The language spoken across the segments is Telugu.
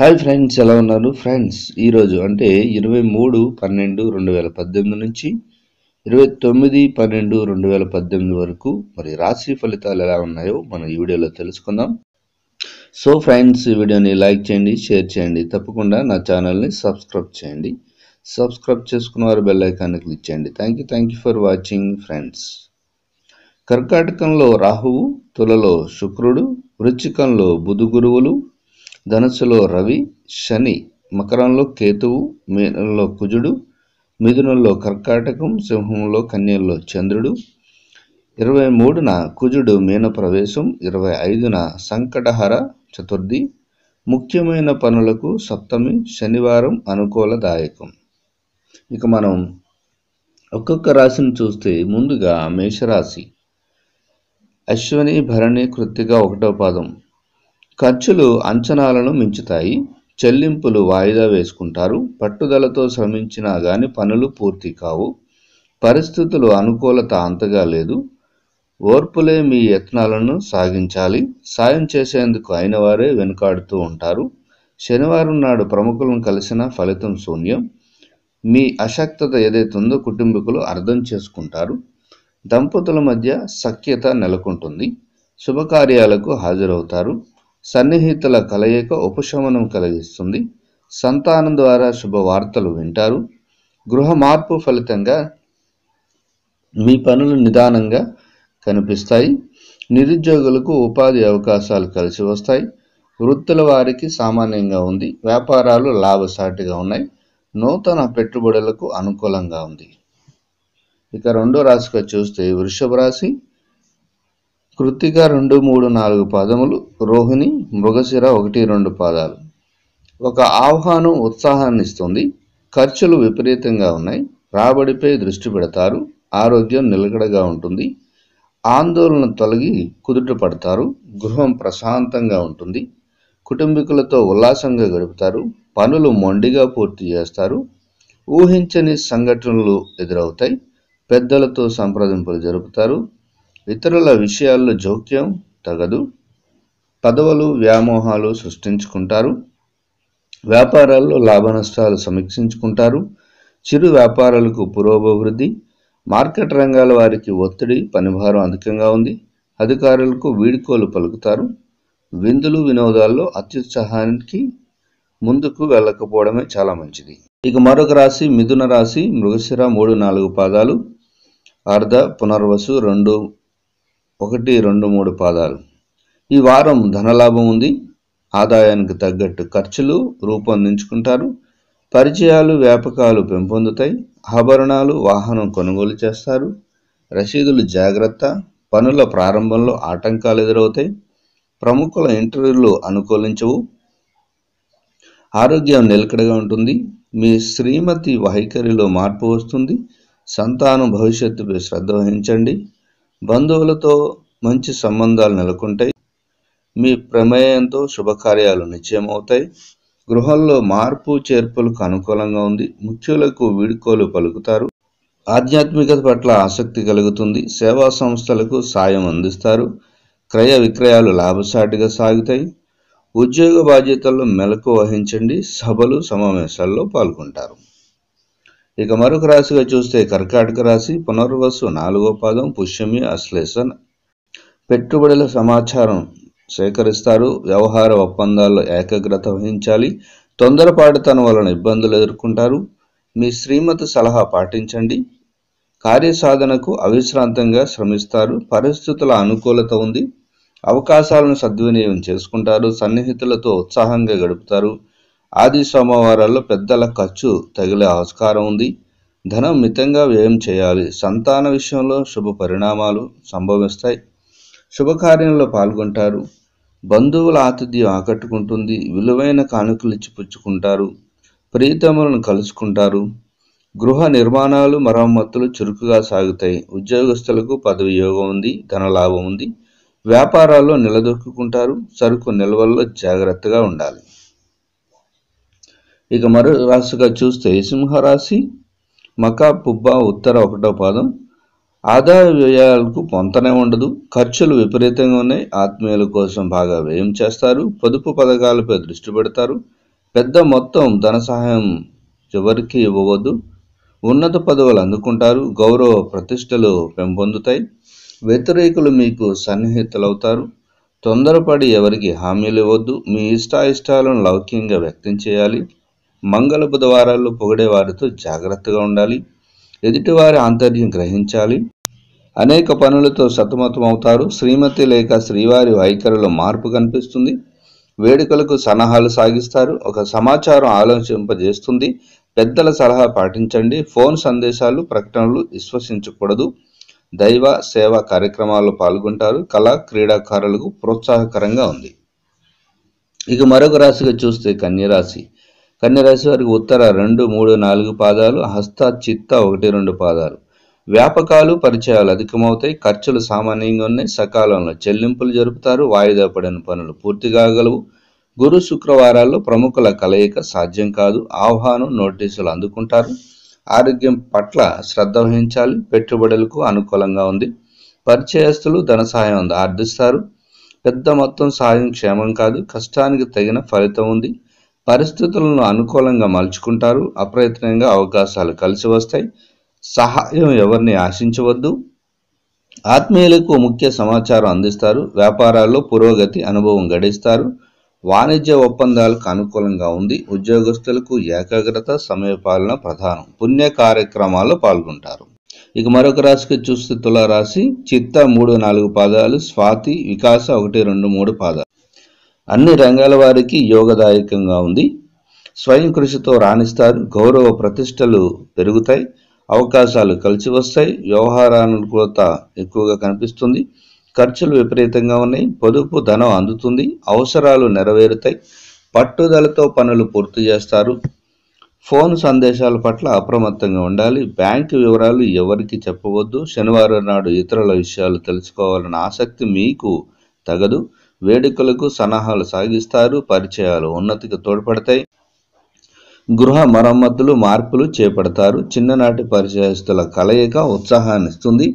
హాయ్ ఫ్రెండ్స్ ఎలా ఉన్నారు? ఫ్రెండ్స్ ఈరోజు అంటే ఇరవై మూడు పన్నెండు రెండు వేల పద్దెనిమిది నుంచి ఇరవై తొమ్మిది పన్నెండు రెండు వేల పద్దెనిమిది వరకు మరి రాశి ఫలితాలు ఎలా ఉన్నాయో మనం ఈ వీడియోలో తెలుసుకుందాం. సో ఫ్రెండ్స్ ఈ వీడియోని లైక్ చేయండి షేర్ చేయండి. తప్పకుండా నా ఛానల్ని సబ్స్క్రైబ్ చేయండి. సబ్స్క్రైబ్ చేసుకున్న వారు బెల్ ఐకాన్ని క్లిక్ చేయండి. Thank you thank you for watching friends. కర్కాటకంలో రాహువు తులలో శుక్రుడు వృచ్చికంలో బుధు గురువులు ధనుసులో రవి శని మకరంలో కేతువు మీనంలో కుజుడు మిథునంలో కర్కాటకం సింహంలో కన్యల్లో చంద్రుడు. ఇరవై మూడున కుజుడు మీన ప్రవేశం ఇరవై ఐదున సంకటహర చతుర్థి. ముఖ్యమైన పనులకు సప్తమి శనివారం అనుకూలదాయకం. ఇక మనం ఒక్కొక్క రాశిని చూస్తే ముందుగా మేషరాశి. అశ్వని భరణి కృత్తిక ఒకటో పాదం. ఖర్చులు అంచనాలను మించుతాయి. చెల్లింపులు వాయిదా వేసుకుంటారు. పట్టుదలతో శ్రమించినా గాని పనులు పూర్తి కావు. పరిస్థితులు అనుకూలత అంతగా లేదు. ఓర్పులే మీ యత్నాలను సాగించాలి. సాయం చేసేందుకు అయిన వారే వెనుకాడుతూ ఉంటారు. శనివారం నాడు ప్రముఖులను కలిసిన ఫలితం శూన్యం. మీ అశక్తత ఏదైతుందో కుటుంబీకులు అర్థం చేసుకుంటారు. దంపతుల మధ్య సఖ్యత నెలకొంటుంది. శుభకార్యాలకు హాజరవుతారు. సన్నిహితుల కలయిక ఉపశమనం కలిగిస్తుంది. సంతానం ద్వారా శుభవార్తలు వింటారు. గృహ మార్పు ఫలితంగా మీ పనులు నిదానంగా కనిపిస్తాయి. నిరుద్యోగులకు ఉపాధి అవకాశాలు కలిసి వస్తాయి. వృత్తుల వారికి సామాన్యంగా ఉంది. వ్యాపారాలు లాభసాటిగా ఉన్నాయి. నూతన పెట్టుబడులకు అనుకూలంగా ఉంది. ఇక రెండో రాశిగా చూస్తే వృషభ రాశి. కృత్తిక రెండు మూడు నాలుగు పదములు రోహిణి మృగశిర ఒకటి రెండు పాదాలు. ఒక ఆహ్వానం ఉత్సాహాన్ని ఇస్తుంది ఖర్చులు విపరీతంగా ఉన్నాయి రాబడిపై దృష్టి పెడతారు ఆరోగ్యం నిలకడగా ఉంటుంది ఆందోళన తొలగి కుదుట పడతారు గృహం ప్రశాంతంగా ఉంటుంది కుటుంబీకులతో ఉల్లాసంగా గడుపుతారు పనులు మొండిగా పూర్తి చేస్తారు ఊహించని సంఘటనలు ఎదురవుతాయి పెద్దలతో సంప్రదింపులు జరుపుతారు ఇతరుల విషయాల్లో జోక్యం తగదు. పదవులు వ్యామోహాలు సృష్టించుకుంటారు. వ్యాపారాల్లో లాభ నష్టాలు సమీక్షించుకుంటారు. చిరు వ్యాపారాలకు పురోభివృద్ధి మార్కెట్ రంగాల వారికి ఒత్తిడి పనిభారం అధికంగా ఉంది. అధికారులకు వీడుకోలు పలుకుతారు. విందులు వినోదాల్లో అత్యుత్సాహానికి ముందుకు వెళ్ళకపోవడమే చాలా మంచిది. ఇక మరొక రాశి మిథున రాశి మృగశిర మూడు నాలుగు పాదాలు. అర్ధ పునర్వసు రెండు ఒకటి రెండు మూడు పాదాలు. ఈ వారం ధనలాభం ఉంది. ఆదాయానికి తగ్గట్టు ఖర్చులు రూపొందించుకుంటారు. పరిచయాలు వ్యాపకాలు పెంపొందుతాయి. ఆభరణాలు వాహనం కొనుగోలు చేస్తారు. రసీదులు జాగ్రత్త. పనుల ప్రారంభంలో ఆటంకాలు ఎదురవుతాయి. ప్రముఖుల ఇంటర్వ్యూలు అనుకూలించవు. ఆరోగ్యం నిలకడగా ఉంటుంది. మీ శ్రీమతి వైఖరిలో మార్పు వస్తుంది. సంతానం భవిష్యత్తుపై శ్రద్ధ వహించండి. బంధువులతో మంచి సంబంధాలు నెలకొంటాయి. మీ ప్రమేయంతో శుభకార్యాలు నిశ్చయమవుతాయి. గృహంలో మార్పు చేర్పులకు అనుకూలంగా ఉంది. ముఖ్యులకు వీడుకోలు పలుకుతారు. ఆధ్యాత్మికత పట్ల ఆసక్తి కలుగుతుంది. సేవా సంస్థలకు సాయం అందిస్తారు. క్రయ విక్రయాలు లాభసాటిగా సాగుతాయి. ఉద్యోగ బాధ్యతల్లో మెలకు వహించండి. సభలు సమావేశాల్లో పాల్గొంటారు. ఇక మరొక రాశిగా చూస్తే కర్కాటక రాశి పునర్వసు నాలుగో పాదం పుష్యమి అశ్లేషణ పెట్టుబడుల సమాచారం సేకరిస్తారు. వ్యవహార ఒప్పందాల్లో ఏకాగ్రత వహించాలి. తొందరపాటుతనం వలన ఇబ్బందులు ఎదుర్కొంటారు. మీ శ్రీమతి సలహా పాటించండి. కార్యసాధనకు అవిశ్రాంతంగా శ్రమిస్తారు. పరిస్థితుల అనుకూలత ఉంది. అవకాశాలను సద్వినియోగం చేసుకుంటారు. సన్నిహితులతో ఉత్సాహంగా గడుపుతారు. ఆది సోమవారాల్లో పెద్దల ఖర్చు తగిలే ఆస్కారం ఉంది. ధనం మితంగా వ్యయం చేయాలి. సంతాన విషయంలో శుభ పరిణామాలు సంభవిస్తాయి. శుభకార్యంలో పాల్గొంటారు. బంధువుల ఆతిథ్యం ఆకట్టుకుంటుంది. విలువైన కానుకలు ఇచ్చి పుచ్చుకుంటారు. ప్రీతములను కలుసుకుంటారు. గృహ నిర్మాణాలు మరమ్మతులు చురుకుగా సాగుతాయి. ఉద్యోగస్తులకు పదవి యోగం ఉంది ధనలాభం ఉంది. వ్యాపారాల్లో నిలదొక్కుంటారు సరుకు నిల్వల్లో జాగ్రత్తగా ఉండాలి. ఇక మరో రాశిగా చూస్తే సింహరాశి మకా పుబ్బ ఉత్తర ఒకటో పాదం. ఆదాయ వ్యయాలకు పొంతనే ఉండదు. ఖర్చులు విపరీతంగా ఉన్నాయి. ఆత్మీయుల కోసం బాగా వ్యయం చేస్తారు. పొదుపు పథకాలపై దృష్టి పెడతారు. పెద్ద మొత్తం ధన సహాయం ఎవరికి ఇవ్వవద్దు. ఉన్నత పదవులు అందుకుంటారు. గౌరవ ప్రతిష్టలు పెంపొందుతాయి. వ్యతిరేకులు మీకు సన్నిహితులవుతారు. తొందరపడి ఎవరికి హామీలు ఇవ్వద్దు. మీ ఇష్టాయిష్టాలను లౌక్యంగా వ్యక్తం చేయాలి. మంగళ బుధవారాల్లో పొగిడే వారితో జాగ్రత్తగా ఉండాలి. ఎదుటివారి ఆంతర్యం గ్రహించాలి. అనేక పనులతో సతమతం అవుతారు శ్రీమతి లేక శ్రీవారి వైఖరిలో మార్పు కనిపిస్తుంది. వేడుకలకు సలహాలు సాగిస్తారు. ఒక సమాచారం ఆలోచింపజేస్తుంది. పెద్దల సలహా పాటించండి. ఫోన్ సందేశాలు ప్రకటనలు విశ్వసించకూడదు. దైవ సేవా కార్యక్రమాల్లో పాల్గొంటారు. కళా క్రీడాకారులకు ప్రోత్సాహకరంగా ఉంది. ఇక మరొక రాశిగా చూస్తే కన్యరాశి. కన్యరాశి వారికి ఉత్తర రెండు మూడు నాలుగు పాదాలు హస్త చిత్త ఒకటి రెండు పాదాలు. వ్యాపకాలు పరిచయాలు అధికమవుతాయి. ఖర్చులు సామాన్యంగా ఉన్నాయి. సకాలంలో చెల్లింపులు జరుపుతారు. వాయిదా పడిన పనులు పూర్తి కాగలవు. గురు శుక్రవారాల్లో ప్రముఖుల కలయిక సాధ్యం కాదు. ఆహ్వానం నోటీసులు అందుకుంటారు. ఆరోగ్యం పట్ల శ్రద్ధ వహించాలి. పెట్టుబడులకు అనుకూలంగా ఉంది. పరిచయస్తులు ధన సహాయం ఆర్థిస్తారు పెద్ద మొత్తం సాయం క్షేమం కాదు. కష్టానికి తగిన ఫలితం ఉంది. పరిస్థితులను అనుకూలంగా మలుచుకుంటారు. అప్రయత్నంగా అవకాశాలు కలిసి వస్తాయి. సహాయం ఎవరిని ఆశించవద్దు. ఆత్మీయులకు ముఖ్య సమాచారం అందిస్తారు. వ్యాపారాల్లో పురోగతి అనుభవం గడిస్తారు. వాణిజ్య ఒప్పందాలకు అనుకూలంగా ఉంది. ఉద్యోగస్తులకు ఏకాగ్రత సమయపాలన ప్రధానం. పుణ్య కార్యక్రమాల్లో పాల్గొంటారు. ఇక మరొక రాశికి చూస్తే తులారాశి. చిత్త మూడు నాలుగు పాదాలు. స్వాతి వికాస ఒకటి రెండు మూడు పాదాలు. అన్ని రంగాల వారికి యోగదాయకంగా ఉంది. స్వయం కృషితో రాణిస్తారు. గౌరవ ప్రతిష్టలు పెరుగుతాయి. అవకాశాలు కలిసి వస్తాయి. వ్యవహారానుకూలత ఎక్కువగా కనిపిస్తుంది. ఖర్చులు విపరీతంగా ఉన్నాయి. పొదుపు ధనం అందుతుంది. అవసరాలు నెరవేరుతాయి. పట్టుదలతో పనులు పూర్తి చేస్తారు. ఫోన్ సందేశాల పట్ల అప్రమత్తంగా ఉండాలి. బ్యాంకు వివరాలు ఎవరికి చెప్పవద్దు. శనివారం నాడు ఇతరుల విషయాలు తెలుసుకోవాలన్న ఆసక్తి మీకు తగదు. వేడుకలకు సన్నాహాలు సాగిస్తారు పరిచయాలు ఉన్నతికి తోడ్పడతాయి. గృహ మరమ్మతులు మార్పులు చేపడతారు. చిన్ననాటి పరిచయస్తుల కలయిక ఉత్సాహాన్ని ఇస్తుంది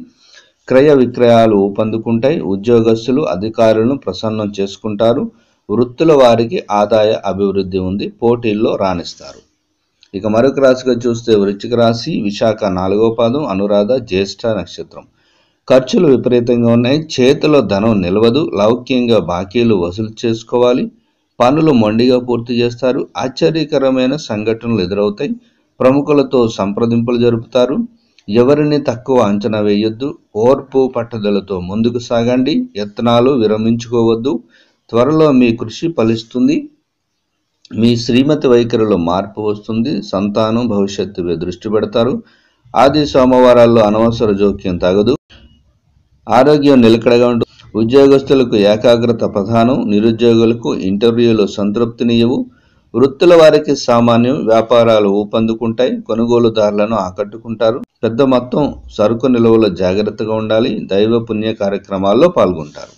క్రయ విక్రయాలు ఊపందుకుంటాయి. ఉద్యోగస్తులు అధికారులను ప్రసన్నం చేసుకుంటారు. వృత్తుల వారికి ఆదాయ అభివృద్ధి ఉంది. పోటీల్లో రాణిస్తారు. ఇక మరొక రాశిగా చూస్తే వృశ్చిక రాశి విశాఖ నాలుగో పాదం అనురాధ జ్యేష్ఠ నక్షత్రం. ఖర్చులు విపరీతంగా ఉన్నాయి. చేతిలో ధనం నిలవదు. లౌక్యంగా బాకీలు వసూలు చేసుకోవాలి. పనులు మొండిగా పూర్తి చేస్తారు. ఆశ్చర్యకరమైన సంఘటనలు ఎదురవుతాయి. ప్రముఖులతో సంప్రదింపులు జరుపుతారు. ఎవరిని తక్కువ అంచనా వేయొద్దు. ఓర్పు పట్టుదలతో ముందుకు సాగండి. యత్నాలు విరమించుకోవద్దు. త్వరలో మీ కృషి ఫలిస్తుంది. మీ శ్రీమతి వైఖరిలో మార్పు వస్తుంది. సంతానం భవిష్యత్తుపై దృష్టి పెడతారు. ఆది సోమవారాల్లో అనవసర జోక్యం తగదు. ఆరోగ్యం నిలకడగా ఉంటుంది ఉద్యోగస్తులకు ఏకాగ్రత ప్రధానం. నిరుద్యోగులకు ఇంటర్వ్యూలు సంతృప్తినియవు. వృత్తుల వారికి సామాన్యం. వ్యాపారాలు ఊపందుకుంటాయి. కొనుగోలుదారులను ఆకట్టుకుంటారు. పెద్ద మొత్తం సరుకు నిల్వలో జాగ్రత్తగా ఉండాలి. దైవ పుణ్య కార్యక్రమాల్లో పాల్గొంటారు.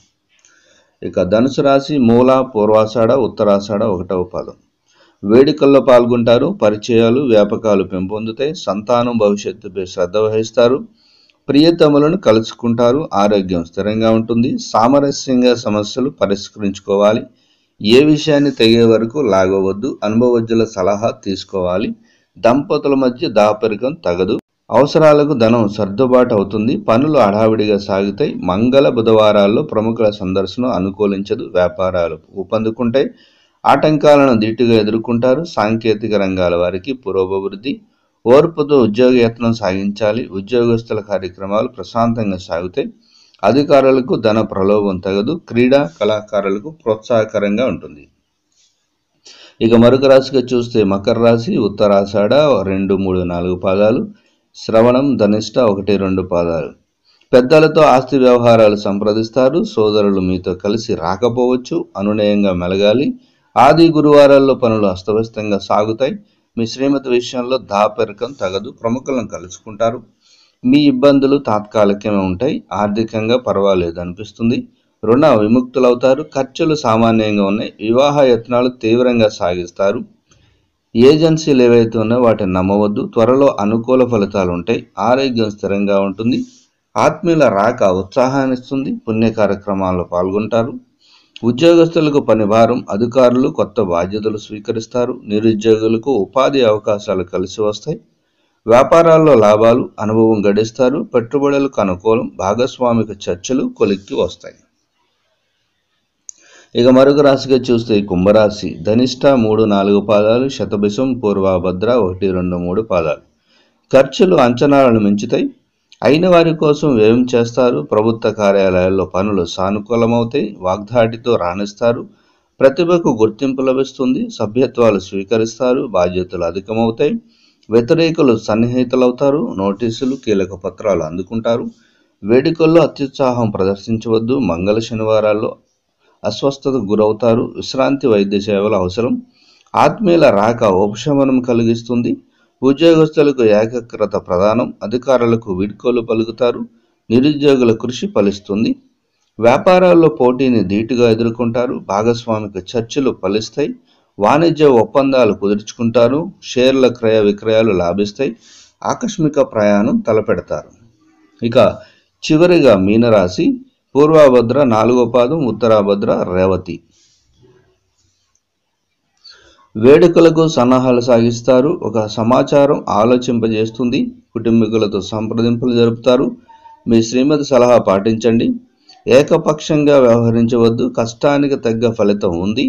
ఇక ధనుసు రాశి మూల పూర్వాషాఢ ఉత్తరాషాఢ ఒకటవ పాదం. వేడుకల్లో పాల్గొంటారు. పరిచయాలు వ్యాపకాలు పెంపొందుతాయి. సంతానం భవిష్యత్తుపై శ్రద్ధ వహిస్తారు. ప్రియతములను కలుసుకుంటారు ఆరోగ్యం స్థిరంగా ఉంటుంది సామరస్యంగా సమస్యలు పరిష్కరించుకోవాలి ఏ విషయాన్ని తెగే వరకు లాగవద్దు అనుభవజ్ఞుల సలహా తీసుకోవాలి దంపతుల మధ్య దాపరికం తగదు. అవసరాలకు ధనం సర్దుబాటు అవుతుంది పనులు హడావిడిగా సాగుతాయి మంగళ బుధవారాల్లో ప్రముఖుల సందర్శనం అనుకూలించదు వ్యాపారాలు ఊపందుకుంటాయి ఆటంకాలను ధీటుగా ఎదుర్కొంటారు సాంకేతిక రంగాల వారికి పురోభివృద్ధి ఓర్పుతో ఉద్యోగ యత్నం సాగించాలి. ఉద్యోగస్తుల కార్యక్రమాలు ప్రశాంతంగా సాగుతాయి. అధికారులకు ధన ప్రలోభం తగదు. క్రీడా కళాకారులకు ప్రోత్సాహకరంగా ఉంటుంది. ఇక మరొక రాశిగా చూస్తే మకర రాశి ఉత్తరాషాఢ రెండు మూడు నాలుగు పాదాలు శ్రవణం ధనిష్ట ఒకటి రెండు పాదాలు. పెద్దలతో ఆస్తి వ్యవహారాలు సంప్రదిస్తారు. సోదరులు మీతో కలిసి రాకపోవచ్చు. అనునయంగా మెలగాలి. ఆది గురువారాల్లో పనులు అస్తవ్యస్తంగా సాగుతాయి. మీ శ్రీమతి విషయంలో దాపరికం తగదు ప్రముఖులను కలుసుకుంటారు. మీ ఇబ్బందులు తాత్కాలికమే ఉంటాయి ఆర్థికంగా పర్వాలేదు అనిపిస్తుంది. రుణ విముక్తులవుతారు ఖర్చులు సామాన్యంగా ఉన్నాయి వివాహ యత్నాలు తీవ్రంగా సాగిస్తారు. ఏజెన్సీలు ఏవైతే ఉన్నాయో వాటిని నమ్మవద్దు త్వరలో అనుకూల ఫలితాలు ఉంటాయి ఆరోగ్యం స్థిరంగా ఉంటుంది. ఆత్మీయుల రాక ఉత్సాహాన్ని ఇస్తుంది పుణ్య కార్యక్రమాల్లో పాల్గొంటారు. ఉద్యోగస్తులకు పనిభారం అధికారులు కొత్త బాధ్యతలు స్వీకరిస్తారు నిరుద్యోగులకు ఉపాధి అవకాశాలు కలిసి వస్తాయి. వ్యాపారాల్లో లాభాలు అనుభవం గడిస్తారు పెట్టుబడులకు అనుకూలం భాగస్వామిక చర్చలు కొలిక్కి వస్తాయి. ఇక మరొక రాశిగా చూస్తే కుంభరాశి. ధనిష్ట మూడు నాలుగు పాదాలు శతభిషం పూర్వభద్ర ఒకటి రెండు మూడు పాదాలు. ఖర్చులు అంచనాలను మించుతాయి. అయిన వారి కోసం వ్యయం చేస్తారు. ప్రభుత్వ కార్యాలయాల్లో పనులు సానుకూలమవుతాయి. వాగ్దాటితో రాణిస్తారు. ప్రతిభకు గుర్తింపు లభిస్తుంది. సభ్యత్వాలు స్వీకరిస్తారు. బాధ్యతలు అధికమవుతాయి. వ్యతిరేకులు సన్నిహితులవుతారు. నోటీసులు కీలక పత్రాలు అందుకుంటారు. వేడుకల్లో అత్యుత్సాహం ప్రదర్శించవద్దు. మంగళ శనివారాల్లో అస్వస్థతకు గురవుతారు. విశ్రాంతి వైద్య సేవలు అవసరం. ఆత్మీయుల రాక ఉపశమనం కలిగిస్తుంది. ఉద్యోగస్తులకు ఏకాగ్రత ప్రధానం అధికారులకు వీడ్కోలు పలుకుతారు నిరుద్యోగుల కృషి ఫలిస్తుంది. వ్యాపారాల్లో పోటీని ధీటుగా ఎదుర్కొంటారు భాగస్వామిక చర్చలు ఫలిస్తాయి వాణిజ్య ఒప్పందాలు కుదుర్చుకుంటారు షేర్ల క్రయ విక్రయాలు లాభిస్తాయి ఆకస్మిక ప్రయాణం తలపెడతారు. ఇక చివరిగా మీనరాశి పూర్వాభద్ర నాలుగో పాదం ఉత్తరాభద్ర రేవతి. వేడుకలకు సన్నాహాలు సాగిస్తారు. ఒక సమాచారం ఆలోచింపజేస్తుంది. కుటుంబీకులతో సంప్రదింపులు జరుపుతారు. మీ శ్రీమతి సలహా పాటించండి. ఏకపక్షంగా వ్యవహరించవద్దు. కష్టానికి తగ్గ ఫలితం ఉంది.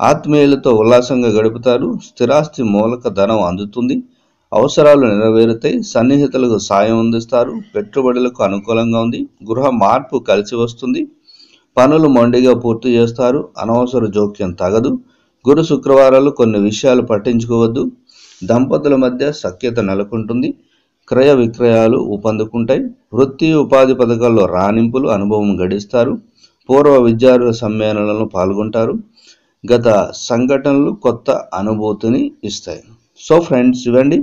ఆత్మీయులతో ఉల్లాసంగా గడుపుతారు. స్థిరాస్తి మూలక ధనం అందుతుంది. అవసరాలు నెరవేరుతాయి. సన్నిహితులకు సాయం అందిస్తారు. పెట్టుబడులకు అనుకూలంగా ఉంది. గృహ మార్పు కలిసి వస్తుంది. పనులు మొండిగా పూర్తి చేస్తారు. అనవసర జోక్యం తగదు. గురు శుక్రవారాలు కొన్ని విషయాలు పట్టించుకోవద్దు. దంపతుల మధ్య సఖ్యత నెలకొంటుంది. క్రయ విక్రయాలు ఊపందుకుంటాయి. వృత్తి ఉపాధి పథకాల్లో రాణింపులు అనుభవం గడిస్తారు. పూర్వ విద్యార్థుల సమ్మేళనాలను పాల్గొంటారు. గత సంఘటనలు కొత్త అనుభూతిని ఇస్తాయి. సో ఫ్రెండ్స్ ఇవ్వండి.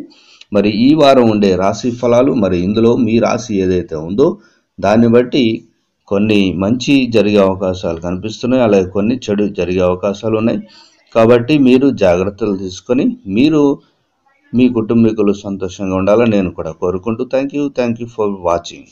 మరి ఈ వారం ఉండే రాశి ఫలాలు మరి ఇందులో మీ రాశి ఏదైతే ఉందో దాన్ని బట్టి కొన్ని మంచి జరిగే అవకాశాలు కనిపిస్తున్నాయి. అలాగే కొన్ని చెడు జరిగే అవకాశాలు ఉన్నాయి. కాబట్టి మీరు జాగ్రత్తలు తీసుకొని మీరు మీ కుటుంబీకులు సంతోషంగా ఉండాలని నేను కూడా కోరుకుంటూ thank you thank you for watching